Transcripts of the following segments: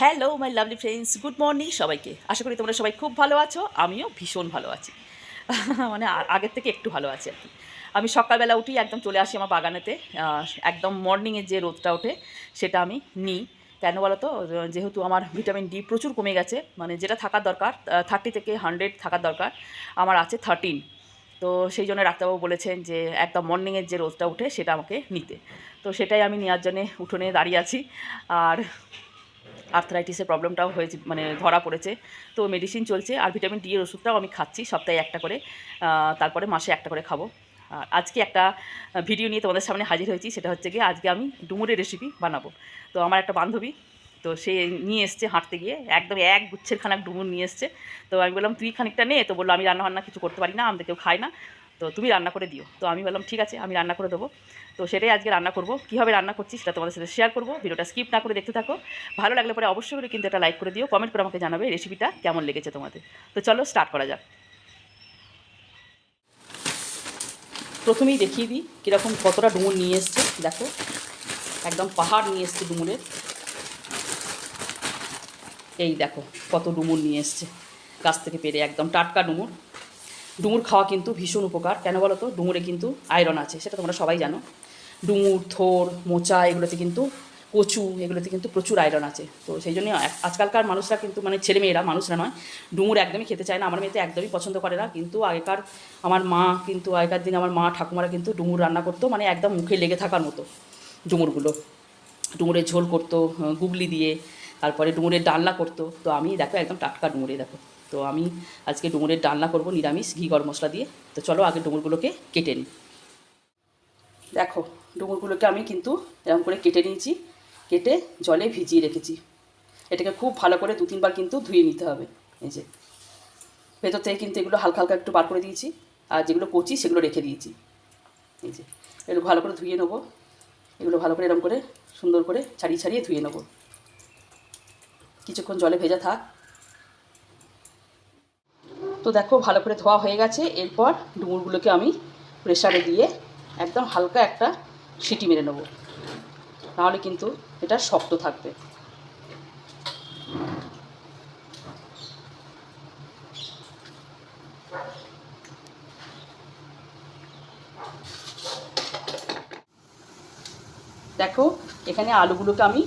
Hello my lovely friends good morning সবাইকে। আশা করি তোমরা সবাই খুব ভালো আছো, আমিও ভীষণ ভালো আছি। মানে আগের থেকে একটু ভালো আছি আর কি। আমি সকালবেলা উঠি একদম চলে আসি আমার বাগানেতে। একদম মর্নিংয়ে যে রোদটা ওঠে, সেটা আমি নিই। কেন বলো তো যেহেতু আমার ভিটামিন ডি প্রচুর কমে গেছে মানে যেটা থাকার দরকার থার্টি থেকে হান্ড্রেড থাকার দরকার, আমার আছে থার্টিন তো সেই জন্য ডাক্তারবাবু বলেছেন যে একদম মর্নিংয়ের যে রোদটা উঠে, সেটা আমাকে নিতে। তো সেটাই আমি নেওয়ার জন্যে উঠোনে দাঁড়িয়ে আছি। আর আর্থরাইটিসের প্রবলেমটাও হয়েছে মানে ধরা পড়েছে। তো মেডিসিন চলছে, আর ভিটামিন ডি এর ওষুধটাও আমি খাচ্ছি, সপ্তাহে একটা করে। তারপরে মাসে একটা করে খাব। আর আজকে একটা ভিডিও নিয়ে তোমাদের সামনে হাজির হয়েছি, সেটা হচ্ছে গিয়ে আজকে আমি ডুমুরের রেসিপি বানাবো। তো আমার একটা বান্ধবী, তো সে নিয়ে এসছে হাঁটতে গিয়ে, একদম এক গুচ্ছের খানাক ডুমুর নিয়ে এসছে। তো আমি বললাম, তুই খানিকটা নে। তো বলল, আমি রান্না বান্না কিছু করতে পারি না আমাদের কেউ খায় না। তো তুমি রান্না করে দিও। তো আমি বললাম, ঠিক আছে, আমি রান্না করে দেবো। তো সেটাই আজকে রান্না করব। কীভাবে রান্না করছি সেটা তোমাদের সাথে শেয়ার করব। ভিডিওটা স্কিপ না করে দেখতে থাকো। ভালো লাগলে পরে অবশ্যই করে কিন্তু একটা লাইক করে দিও। কমেন্ট করে আমাকে জানাবে রেসিপিটা কেমন লেগেছে তোমাদের। তো চলো স্টার্ট করা যাক। প্রথমেই দেখিয়ে দিই কীরকম কতটা ডুমুর নিয়ে এসছে। দেখো, একদম পাহাড় নিয়ে এসছে ডুমুরের এই দেখো, কত ডুমুর নিয়ে এসছে। গাছ থেকে পেরে একদম টাটকা ডুমুর। ডুমুর খাওয়া কিন্তু ভীষণ উপকার। কেন বলো তো? ডুমুরে কিন্তু আয়রন আছে, সেটা তোমরা সবাই জানো। ডুমুর, থোর, মোচা, এগুলোতে কিন্তু কচু, এগুলোতে কিন্তু প্রচুর আয়রন আছে। তো সেই জন্য আজকালকার মানুষরা কিন্তু মানে ছেলেমেয়েরা, মানুষরা নয়, ডুমুর একদমই খেতে চায় না। আমার মেয়েতে একদমই পছন্দ করে না, কিন্তু আগেকার আমার মা কিন্তু, আগেকার দিনে আমার মা, ঠাকুমারা কিন্তু ডুমুর রান্না করতো মানে একদম মুখে লেগে থাকার মতো ডুমুরগুলো। ডুমুরের ঝোল করতো গুগলি দিয়ে, তারপরে ডুমুরের ডালনা করতো। তো আমি, দেখো, একদম টাটকা ডুমুরে, দেখো। তো আমি আজকে ডুমুরের ডালনা করব, নিরামিষ, ঘি, গরম মশলা দিয়ে। তো চলো, আগে ডুমুরগুলোকে কেটে নিই। দেখো, ডুমুরগুলোকে আমি কিন্তু এরকম করে কেটে নিয়েছি, কেটে জলে ভিজিয়ে রেখেছি। এটাকে খুব ভালো করে দু, তিনবার কিন্তু ধুয়ে নিতে হবে। এই যে, ভেতর থেকে কিন্তু এগুলো হালকা হালকা একটু বার করে দিয়েছি, আর যেগুলো কচি সেগুলো রেখে দিয়েছি। এই যে, এগুলো ভালো করে ধুয়ে নেব। এগুলো ভালো করে এরকম করে সুন্দর করে ছাড়িয়ে ছাড়িয়ে ধুয়ে নেব। কিছুক্ষণ জলে ভেজা থাক। তো দেখো, ভালো করে ধোয়া হয়ে গেছে। এরপর ডুমুরগুলোকে আমি প্রেসারে দিয়ে একদম হালকা একটা সিটি মেরে নেব। নাহলে কিন্তু এটা শক্ত থাকবে। দেখো, এখানে আলুগুলোকে আমি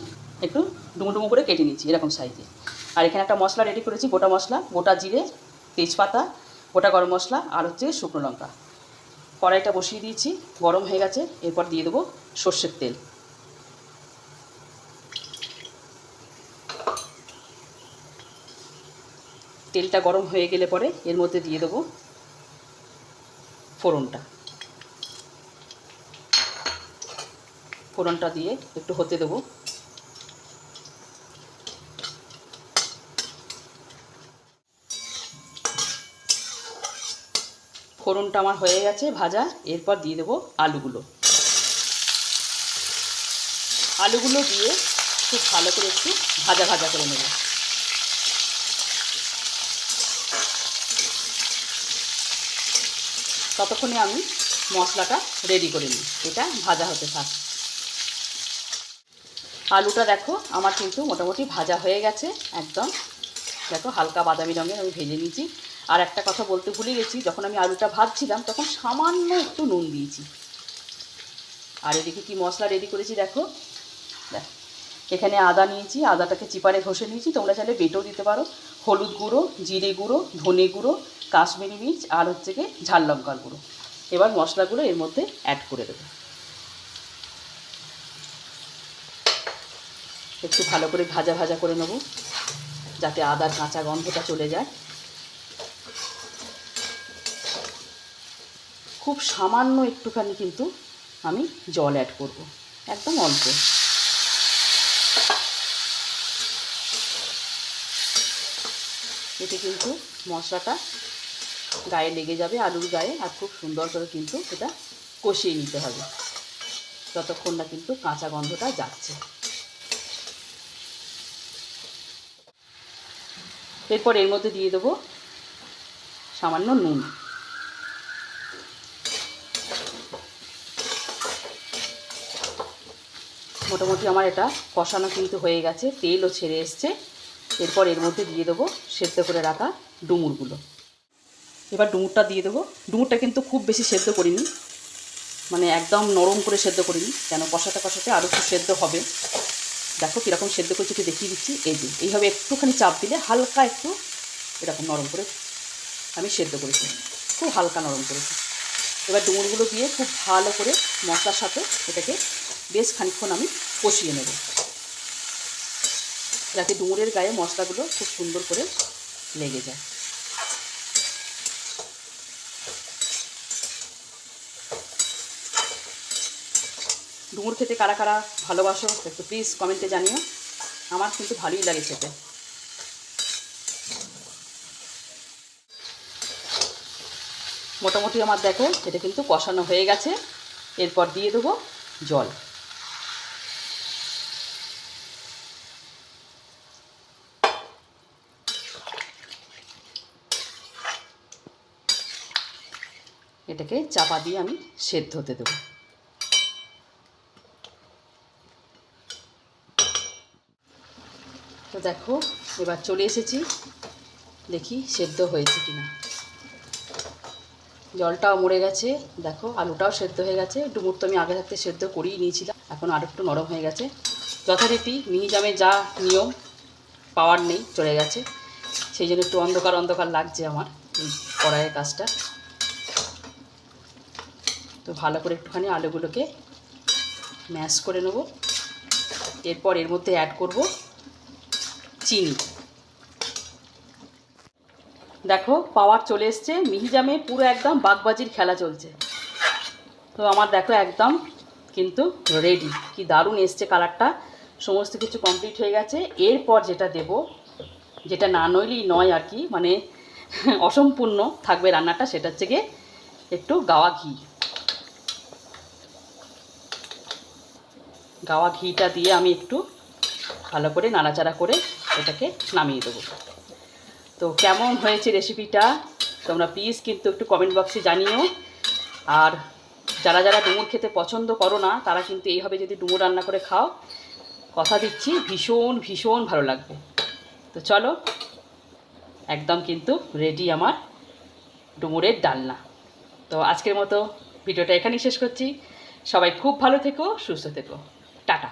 একটু ডুমো ডুমো করে কেটে নিচ্ছি এরকম সাইজে আর এখানে একটা মশলা রেডি করেছি, গোটা মশলা, গোটা জিরে, তেজপাতা, গোটা গরম মশলা, আর হচ্ছে শুকনো লঙ্কা। কড়াইটা বসিয়ে দিয়েছি, গরম হয়ে গেছে, এরপর দিয়ে দেবো সর্ষের তেল। তেলটা গরম হয়ে গেলে পরে এর মধ্যে দিয়ে দেবো ফোড়নটা। ফোড়নটা দিয়ে একটু হতে দেবো ফোড়নটা আমার হয়ে গেছে ভাজা, এরপর দিয়ে দেবো আলুগুলো। আলুগুলো দিয়ে খুব ভালো করে একটু ভাজা ভাজা করে নেব। ততক্ষণে আমি মশলাটা রেডি করে নিই। এটা ভাজা হতে থাক। আলুটা দেখো, আমার কিন্তু মোটামুটি ভাজা হয়ে গেছে, একদম। দেখো, হালকা বাদামি রঙের আমি ভেজে নিয়েছি। আর একটা কথা বলতে ভুলে গেছি, যখন আমি আলুটা ভাজছিলাম তখন সামান্য একটু নুন দিয়েছি। আর এদিকে কি মশলা রেডি করেছি দেখো? দেখ, এখানে আদা নিয়েছি, আদাটাকে চিপারে ঘষে নিয়েছি, তোমরা চাইলে বেটেও দিতে পারো। হলুদ গুঁড়ো, জিরে গুঁড়ো, ধনে গুঁড়ো, কাশ্মীরি মির্চ, আর হচ্ছে গিয়ে ঝাল লঙ্কার গুঁড়ো। এবার মশলাগুলো এর মধ্যে অ্যাড করে দেবো। একটু ভালো করে ভাজা ভাজা করে নেব, যাতে আদার কাঁচা গন্ধটা চলে যায়। খুব সামান্য একটুখানি কিন্তু আমি জল অ্যাড করব। একদম অল্প। এতে কিন্তু মশলাটা গায়ে লেগে যাবে, আলুর গায়ে, আর খুব সুন্দর করে কিন্তু এটা কষিয়ে নিতে হবে। যতক্ষণ না কিন্তু কাঁচা গন্ধটা যাচ্ছে। এরপর এর মধ্যে দিয়ে দেবো সামান্য নুন। মোটামুটি আমার এটা কষানো কিন্তু হয়ে গেছে, তেলও ছেড়ে এসছে। এরপর এর মধ্যে দিয়ে দেবো সেদ্ধ করে রাখা ডুমুরগুলো। এবার ডুমুরটা দিয়ে দেবো। ডুমুরটা কিন্তু খুব বেশি সেদ্ধ করিনি মানে একদম নরম করে সেদ্ধ করিনি, কেন কষাতে কষাতে আরও একটু সেদ্ধ হবে। দেখো কীরকম সেদ্ধ করছি একটু দেখিয়ে দিচ্ছি, এই যে, এইভাবে একটুখানি চাপ দিলে হালকা একটু এরকম নরম করে আমি সেদ্ধ করেছি, খুব হালকা নরম করেছি। এবার ডুমুরগুলো দিয়ে খুব ভালো করে মশলার সাথে এটাকে বেশ খানিক্ষণ আমি কষিয়ে নেব। যাতে ডুমুরের গায়ে মশলাগুলো খুব সুন্দর করে লেগে যায়। ডুমুর খেতে কারা কারা ভালোবাসো একটু প্লিজ কমেন্টে জানিও। আমার কিন্তু ভালোই লাগে খেতে। মোটামুটি আমার দেখো এটা কিন্তু কষানো হয়ে গেছে। এরপর দিয়ে দেবো জল। এটাকে চাপা দিয়ে আমি সেদ্ধ হতে দেবো। তো দেখো, এবার চলে এসেছি। দেখি সেদ্ধ হয়েছে কিনা। জলটাও মরে গেছে। দেখো, আলুটাও সেদ্ধ হয়ে গেছে। ডুমুর তো আমি আগে থাকতে সেদ্ধ করিয়ে নিয়েছিলাম। এখন আর একটু নরম হয়ে গেছে। যথারীতি মিহিজামে যা নিয়ম, পাওয়ার নেই, চলে গেছে। সেই জন্য একটু অন্ধকার অন্ধকার লাগছে আমার কড়াইয়ের কাজটা। তো ভালো করে একটুখানি আলুগুলোকে ম্যাশ করে নেব। এরপর এর মধ্যে অ্যাড করব চিনি। দেখো পাওয়ার চলে এসছে। মিহিজামে পুরো একদম বাগবাজির খেলা চলছে। তো আমার দেখো একদম কিন্তু রেডি কি দারুণ এসছে কালারটা সমস্ত কিছু কমপ্লিট হয়ে গেছে। এরপর যেটা দেব, যেটা না নইলেই নয় আর কি মানে অসম্পূর্ণ থাকবে রান্নাটা, সেটা হচ্ছে গিয়ে একটু গাওয়া ঘি। গাওয়া ঘিটা দিয়ে আমি একটু ভালো করে নাড়াচাড়া করে এটাকে নামিয়ে দেবো। তো কেমন হয়েছে রেসিপিটা তোমরা প্লিজ কিন্তু একটু কমেন্ট বক্সে জানিও। আর যারা যারা ডুমুর খেতে পছন্দ করো না, তারা কিন্তু এইভাবে যদি ডুমুর রান্না করে খাও, কথা দিচ্ছি, ভীষণ ভীষণ ভালো লাগবে। তো চলো, একদম কিন্তু রেডি আমার ডুমুরের ডালনা। তো আজকের মতো ভিডিওটা এখানেই শেষ করছি। সবাই খুব ভালো থেকো, সুস্থ থেকো। টাটা।